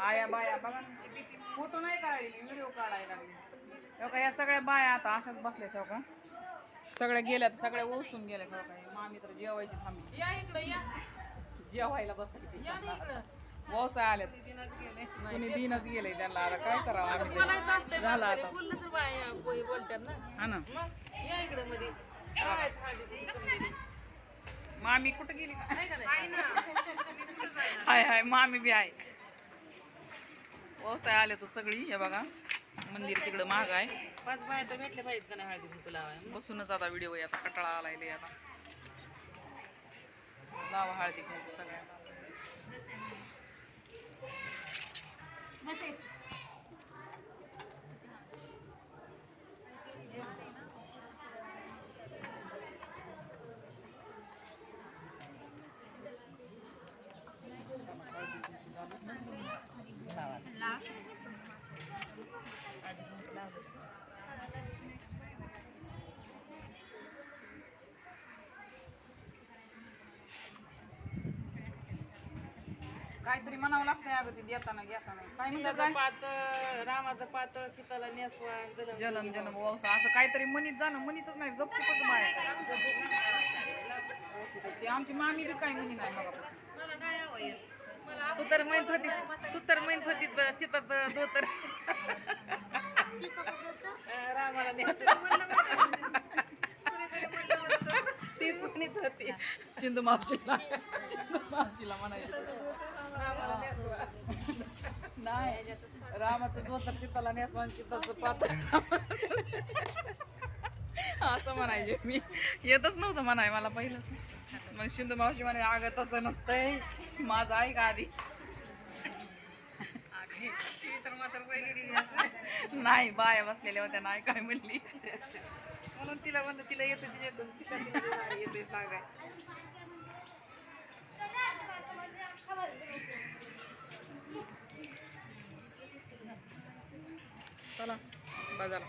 आया बाया बघा फोटो नाही काढायला व्हिडिओ काढायला लागले. तेव्हा का या सगळ्या बाया आता अशाच बसल्या तेव्हा का सगळ्या गेल्यात सगळ्या ओसून गेल्या तेव्हा काय मामी तर जेवायची थांबली. या इकडं या. जेवायला बसली या ना इकडं. व्यवसाय आल्यात. कुणी दिनच गेले. त्यांना. आता काय करावं? आम्ही तरी? झालं. आता. बोललं तर बाया बोल- बोलतात ना. हा ना. मग या इकडं मध्ये. समजेल. मामी कुठं गेली? का का? हाय हाय मामी बी आहे. व्यवसाय आले तो सगळी हे बघा मंदिर तिकडं महाग आहे. पाच बाया तर भेटल्या पाहिजेत का नाही हळदी कुंकू लावायला? बसूनच आता व्हिडिओ आता कटाळा आलाय लय आता. लावा हळदी कुंकू सगळ्या काहीतरी म्हणावं लागतंय अगं ते देताना घेताना. काय म्हणतात सीताचं पात रामाचं पात सीताला नेसवा जलम जलन जलन व्यवसाय असं काहीतरी म्हणीत जाणं म्हणीतच नाही गपचूपच बाहेर ते आमची मामी बी काही म्हणी नाही मग. तू तर म्हणत होती तू तर म्हणत होती ब- सीताचं धोतर? अं, रामाला न्यायचं. म्हणत होती सिंधू मावशीला. सिंधू मावशीला म्हणायचं. नाही रामाचं धोतर सीताला नेसवान सीताचं पात्र असं म्हणायचे मी. येतच नव्हतं म्हणाय मला पहिलंच. मग सिंधू मावशी म्हणे अगं तसं नसतंय. माझं ऐक आधी. नाही बाया बसलेल्या होत्या नाही काय म्हणली. तिला म्हणलं तिला येतं तिच्या येतं सीता तिला येते सांगाय. चला बाजारा